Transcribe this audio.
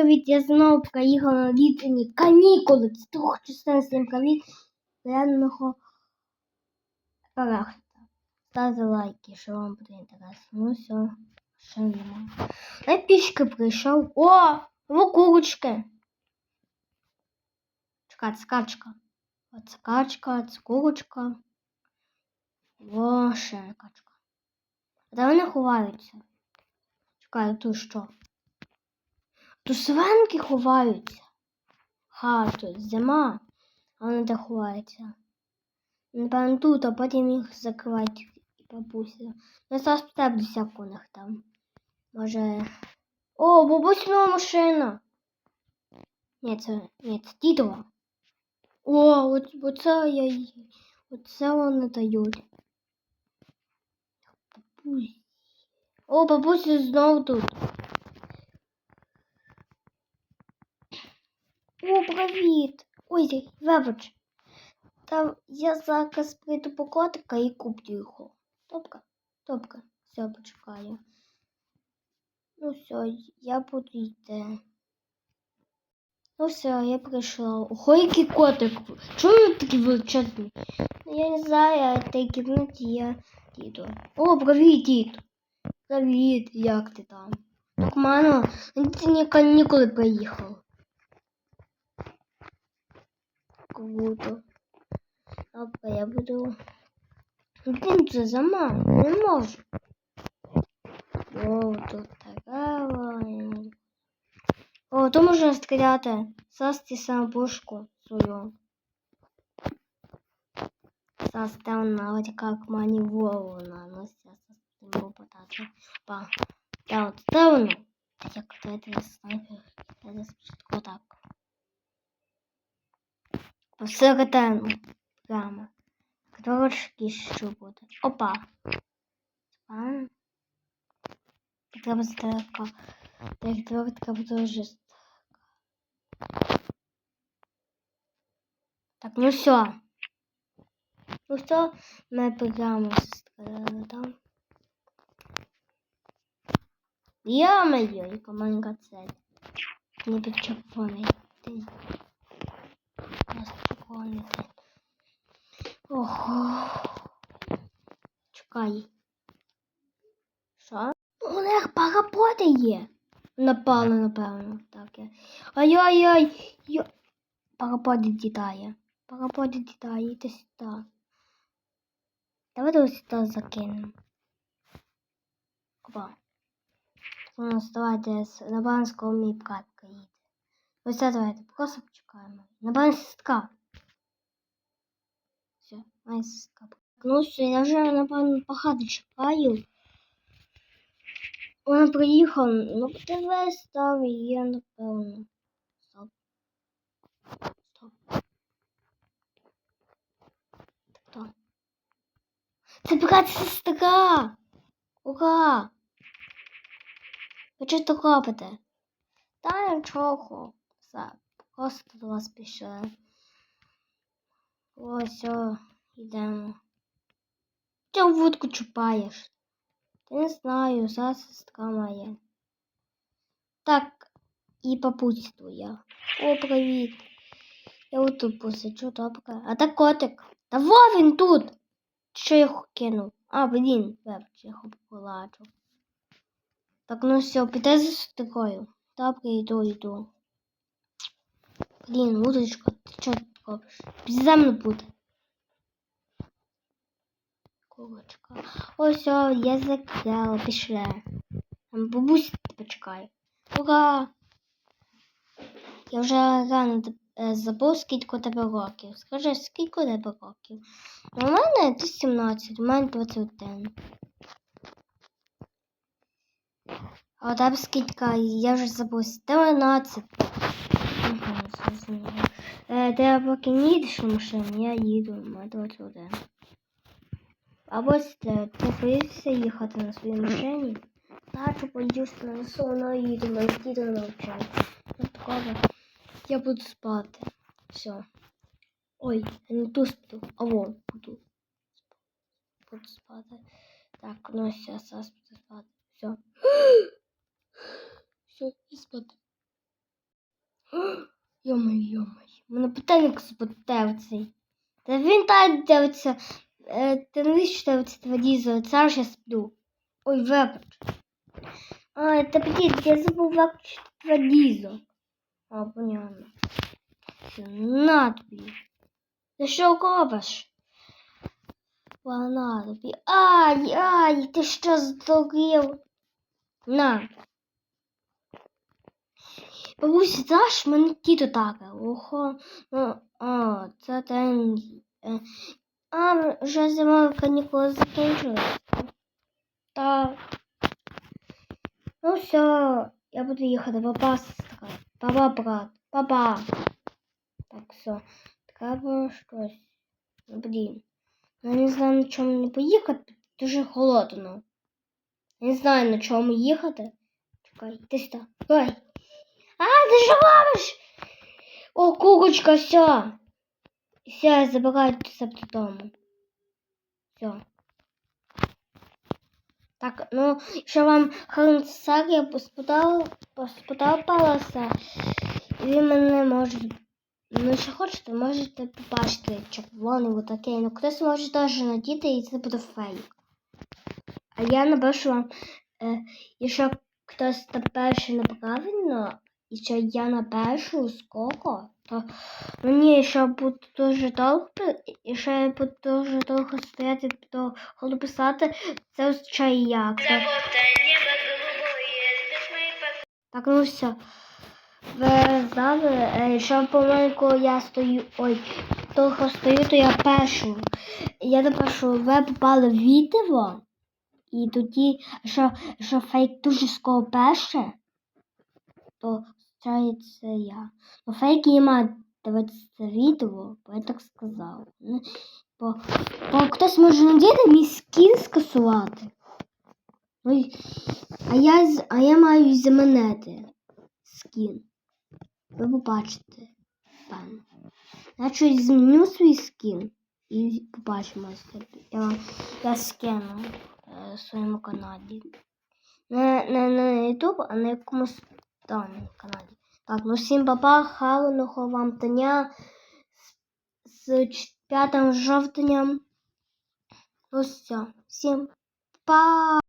привіт! Я знову приїхала на літні канікули. Трохи частина привіт. Денного перегляду. Ставте лайки, що вам буде інтересно. Ну все, ще нема. Я пішки прийшов. О! Во курочки. Чекай, це качка. Оце качка, це курочка. О, ще качка. Де вони ховаються? Чекай, тут що? Тут свинки ховаються. Ха, тут зима, а вони де ховаються. Напевно, тут, а потім їх закривають і бабуся. Ну, зараз питаю всяку у них там. Може. О, бабусина машина. Ні, це, ні, це дідова. О, от, оце я її. Оце вони дають. Бабусь. О, бабуся знову тут. О, привіт! Ой, вибач. Там я зараз прийду по котика і куплю його. Добре? Добре. Все, почекаю. Ну все, я буду йти. Ну все, я прийшла. Ого, який котик. Чому він такий величезний? Ну, Я не знаю, а той кімнаті я діду. О, привіт, дід. Привіт, як ти там? Так, мано, ти не канікули приїхав. Круто. Добре, я буду. Блін, це зима, не можу. О, тут така. вона. О, то можна стріляти. Састи сам пушку свою. Составна, вот как мани голову наносится. Составну потати. Па. Я вот ставлю. Я кто-то снайпер. Это спочатку так. Посередину. Прямо. Трошки що буде. Опа. Треба здалека. Так, треба треба дуже Так, ну все. Ну все, ми прямо сказали там. Ё-моё, яка маленька цель. Не підчерпаний. Ти. Просто. Ого. Чекай. Що? У них парапоти є. Напали, напевно, так я. Ай-ай-ай. Йо... Парапоти дідає. Парапоти дідає, іди сюди. Давайте ось сюди закинемо. Опа. У нас давайте з Набанського мій катка їде. Ось це давайте просто почекаємо. Набанська. Все, сестра. Ну все, я вже, напевно, багато чекаю. Вона приїхала, ну ТВ став і я, напевно. Стоп. Стоп. Хто? Це брат сестра! Ура! Ви що то робите? Та нічого. Все, просто до вас пішли. Ось, о, йдемо. Ти вудку чупаєш? Не знаю, зараз сестра моя. Так, і папусь твоя. О, привіт. Я отут посичу, добре. А так котик. Та во він тут. Що я кинув? А, блін, вибач, я поладжу. Так, ну все, піде за сестрою. Добре, йду, йду. Блін, удочка, ти що тут робиш? Під землю буде. Курочка. Ось, о, я закрила, пішли. Там бабуся почекає. Ура! Я вже рано е, забув, скільки тебе років. Скажи, скільки тебе років? У мене ти 17, у мене 21. А у тебе скільки? Я вже забув. 19. Ага, зрозуміло. Е, поки не їдеш на машині, я їду, у мене 21. А ось ти, ти боїшся їхати на своїй машині? Так, боюсь на сон їду, на діду навчаю. Ну, такого. Я буду спати. Все. Ой, я не ту сплю, а вон буду. Буду спати. Так, ну все, зараз буду спати. Все. Все, і спати. Йомай, йомай. Мене питальник спотев цей. Та він так дивиться. Е, Ти не віч, що дивиться телевізор. Зараз я сплю. Ой, вибач. А, та підіть, я забув виключити телевізор. А, понятно. На тобі. Ти що робиш? На тобі. Ай, ай, ти що здурів? На. Бабуся, знаєш, мене тіто так. Охо, ну, а, це ten... е, А, вже зимові канікули закінчились. Так. Ну все, я буду їхати, папа, сестра. Папа, брат, папа. Так, все. Треба щось. Ну, блін. Я не знаю, на чому не поїхати. Дуже холодно. Я не знаю, на чому їхати. Чекай, ти сюди. Ой. А, ти що робиш? О, кукочка, все. Все, я забираю себе додому. Все. Так, ну, якщо вам серія сподобалася, і ви мене можете, ну, якщо хочете, можете побачити червоний отакий, ну, хтось може теж надіти, і це буде фейк. А я напишу вам, е, якщо хтось перший неправильно, і що я напишу сколько, то мені ще буде дуже довго, і ще я буду дуже довго стояти, то коли писати, це означає як. Так, так ну все. Ви знали, е, що помаленьку я стою, ой, довго стою, то я пишу. Я напишу, ви попали в відео, і тоді, що, що фейк дуже скоро пише, то це я. Ну, фейк не має дивитися відео, бо я так сказав. Ну, Бо, бо хтось може надіти мій скін скасувати. Ну, а я, а я маю замінити скін. Ви побачите, певно. Я щось зміню свій скін і побачимо. Я, я скину е, своєму каналі. Не, не на YouTube, а на якомусь там каналі. Так, ну всім папа, гарного вам дня з 5 жовтня. Ну все, всім па!